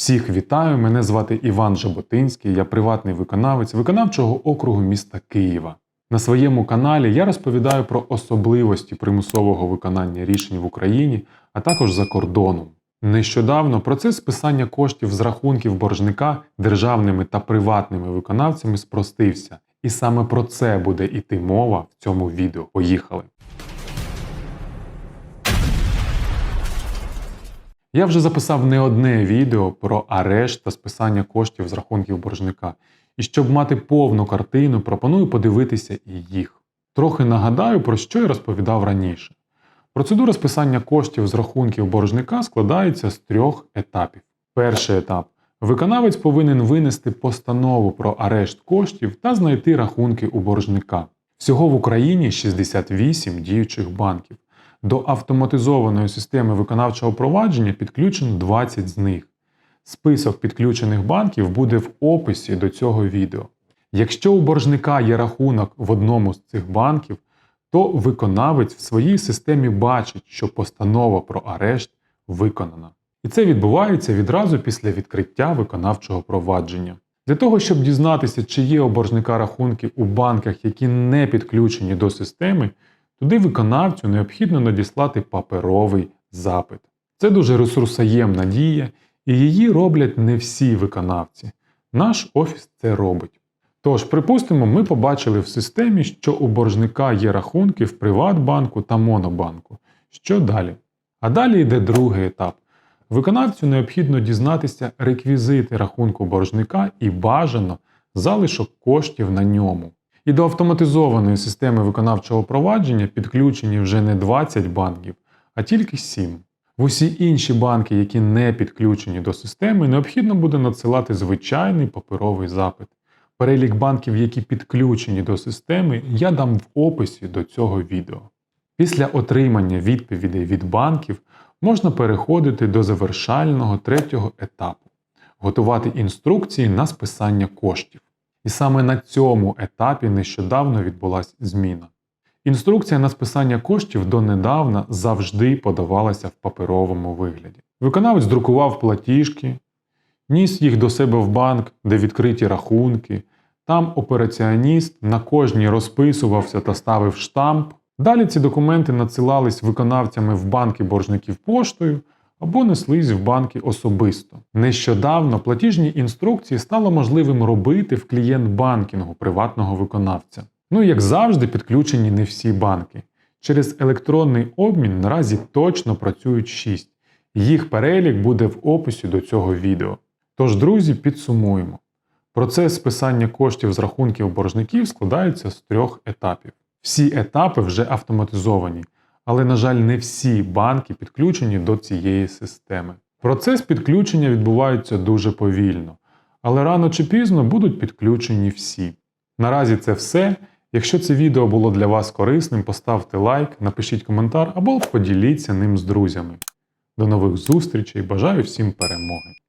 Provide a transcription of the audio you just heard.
Всіх вітаю! Мене звати Іван Жаботинський, я приватний виконавець виконавчого округу міста Києва. На своєму каналі я розповідаю про особливості примусового виконання рішень в Україні, а також за кордоном. Нещодавно процес списання коштів з рахунків боржника державними та приватними виконавцями спростився. І саме про це буде йти мова в цьому відео. Поїхали! Я вже записав не одне відео про арешт та списання коштів з рахунків боржника. І щоб мати повну картину, пропоную подивитися і їх. Трохи нагадаю, про що я розповідав раніше. Процедура списання коштів з рахунків боржника складається з трьох етапів. Перший етап. Виконавець повинен винести постанову про арешт коштів та знайти рахунки у боржника. Всього в Україні 68 діючих банків. До автоматизованої системи виконавчого провадження підключено 20 з них. Список підключених банків буде в описі до цього відео. Якщо у боржника є рахунок в одному з цих банків, то виконавець в своїй системі бачить, що постанова про арешт виконана. І це відбувається відразу після відкриття виконавчого провадження. Для того, щоб дізнатися, чи є у боржника рахунки у банках, які не підключені до системи, туди виконавцю необхідно надіслати паперовий запит. Це дуже ресурсоємна дія, і її роблять не всі виконавці. Наш офіс це робить. Тож, припустимо, ми побачили в системі, що у боржника є рахунки в Приватбанку та Монобанку. Що далі? А далі йде другий етап. Виконавцю необхідно дізнатися реквізити рахунку боржника і бажано залишок коштів на ньому. І до автоматизованої системи виконавчого провадження підключені вже не 20 банків, а тільки 7. В усі інші банки, які не підключені до системи, необхідно буде надсилати звичайний паперовий запит. Перелік банків, які підключені до системи, я дам в описі до цього відео. Після отримання відповідей від банків можна переходити до завершального третього етапу готувати інструкції на списання коштів. І саме на цьому етапі нещодавно відбулася зміна. Інструкція на списання коштів донедавна завжди подавалася в паперовому вигляді. Виконавець друкував платіжки, ніс їх до себе в банк, де відкриті рахунки. Там операціоніст на кожній розписувався та ставив штамп. Далі ці документи надсилались виконавцями в банки боржників поштою або неслись в банки особисто. Нещодавно платіжні інструкції стало можливим робити в клієнт-банкінгу приватного виконавця. Ну як завжди, підключені не всі банки. Через електронний обмін наразі точно працюють 6. Їх перелік буде в описі до цього відео. Тож, друзі, підсумуємо. Процес списання коштів з рахунків боржників складається з трьох етапів. Всі етапи вже автоматизовані, але, на жаль, не всі банки підключені до цієї системи. Процес підключення відбувається дуже повільно, але рано чи пізно будуть підключені всі. Наразі це все. Якщо це відео було для вас корисним, поставте лайк, напишіть коментар або поділіться ним з друзями. До нових зустрічей! Бажаю всім перемоги!